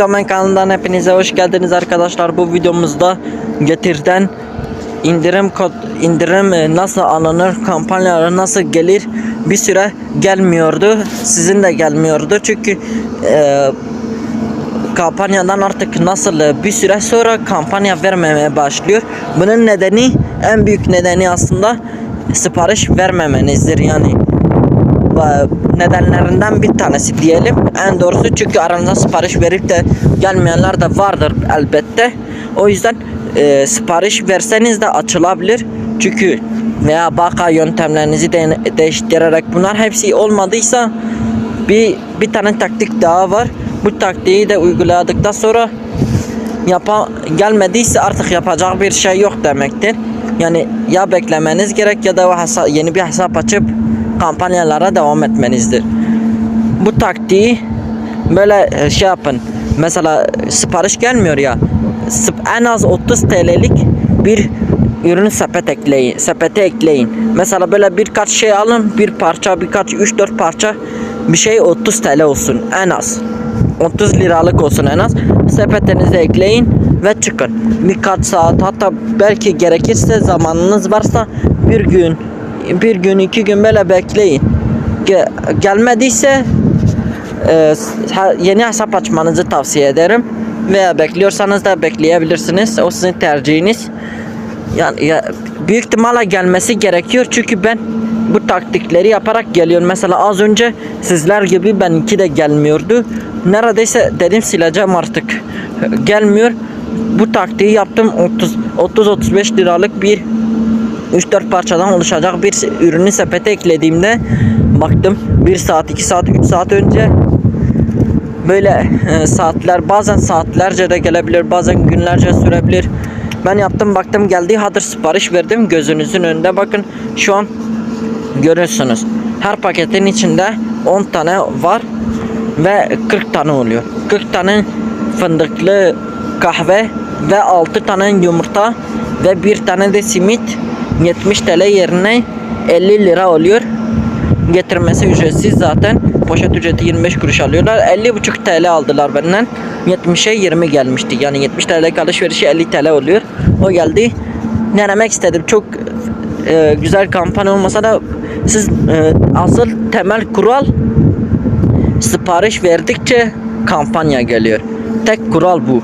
Kriptomen kanalından hepinize hoş geldiniz arkadaşlar. Bu videomuzda Getir'den indirim kod indirim e, nasıl alınır, kampanyaları nasıl gelir bir süre gelmiyordu. Sizin de gelmiyordu çünkü e, kampanyadan artık nasıl e, bir süre sonra kampanya vermemeye başlıyor. Bunun nedeni en büyük nedeni aslında sipariş vermemenizdir yani nedenlerinden bir tanesi diyelim. En doğrusu çünkü aranızda sipariş verip de gelmeyenler de vardır elbette. O yüzden e, sipariş verseniz de açılabilir. Çünkü veya baka yöntemlerinizi de değiştirerek bunlar hepsi olmadıysa bir bir tane taktik daha var. Bu taktiği de uyguladıktan sonra yapa gelmediyse artık yapacak bir şey yok demektir. Yani ya beklemeniz gerek ya da o hesa- yeni bir hesap açıp kampanyalara devam etmenizdir. Bu taktiği böyle e, şey yapın. Mesela e, sipariş gelmiyor ya. En az 30 TL'lik bir ürünü sepet ekleyin, sepete ekleyin. Mesela böyle birkaç şey alın, bir parça, birkaç 3-4 parça bir şey 30 TL olsun en az. 30 liralık olsun en az. Sepetinize ekleyin ve çıkın. Birkaç saat hatta belki gerekirse zamanınız varsa bir gün bir gün iki gün böyle bekleyin. Ge- gelmediyse e, yeni hesap açmanızı tavsiye ederim. Veya bekliyorsanız da bekleyebilirsiniz. O sizin tercihiniz. Yani ya, büyük ihtimalle gelmesi gerekiyor çünkü ben bu taktikleri yaparak geliyorum. Mesela az önce sizler gibi benimki de gelmiyordu. Neredeyse dedim sileceğim artık. Gelmiyor. Bu taktiği yaptım 30 30-35 liralık bir 3-4 parçadan oluşacak bir ürünü sepete eklediğimde baktım 1 saat 2 saat 3 saat önce böyle e, saatler bazen saatlerce de gelebilir bazen günlerce sürebilir. Ben yaptım baktım geldi hazır sipariş verdim gözünüzün önünde bakın şu an görüyorsunuz. Her paketin içinde 10 tane var ve 40 tane oluyor. 40 tane fındıklı kahve ve 6 tane yumurta ve bir tane de simit 70 TL yerine 50 lira oluyor getirmesi ücretsiz zaten. Poşet ücreti 25 kuruş alıyorlar. 50,5 TL aldılar benden. 70'e 20 gelmişti. Yani 70 TL'lik alışverişi 50 TL oluyor. O geldi. Denemek istedim. Çok e, güzel kampanya olmasa da siz e, asıl temel kural sipariş verdikçe kampanya geliyor. Tek kural bu.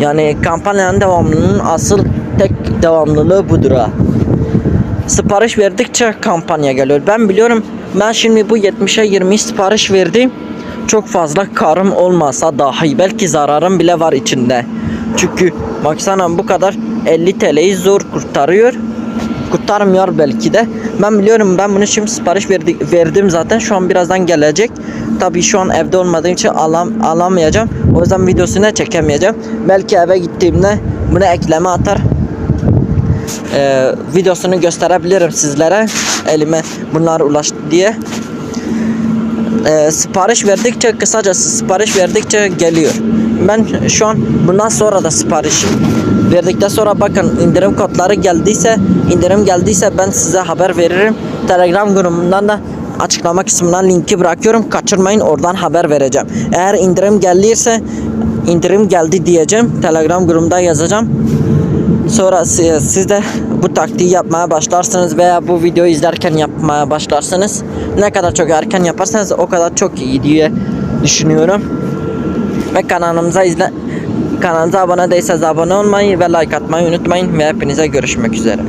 Yani kampanyanın devamlılığının asıl tek devamlılığı budur ha sipariş verdikçe kampanya geliyor. Ben biliyorum ben şimdi bu 70'e 20 sipariş verdim. Çok fazla karım olmasa dahi belki zararım bile var içinde. Çünkü baksana bu kadar 50 TL'yi zor kurtarıyor. Kurtarmıyor belki de. Ben biliyorum ben bunu şimdi sipariş verdi, verdim zaten. Şu an birazdan gelecek. Tabii şu an evde olmadığım için alam, alamayacağım. O yüzden videosunu çekemeyeceğim. Belki eve gittiğimde bunu ekleme atar e, videosunu gösterebilirim sizlere. Elime bunlar ulaştı diye. E, sipariş verdikçe kısacası sipariş verdikçe geliyor. Ben şu an bundan sonra da sipariş verdikten sonra bakın indirim kodları geldiyse indirim geldiyse ben size haber veririm. Telegram grubundan da açıklama kısmından linki bırakıyorum. Kaçırmayın oradan haber vereceğim. Eğer indirim gelirse indirim geldi diyeceğim. Telegram grubunda yazacağım Sonra si- siz de bu taktiği yapmaya başlarsınız veya bu videoyu izlerken yapmaya başlarsınız. Ne kadar çok erken yaparsanız o kadar çok iyi diye düşünüyorum. Ve kanalımıza izle kanalımıza abone değilseniz abone olmayı ve like atmayı unutmayın ve hepinize görüşmek üzere.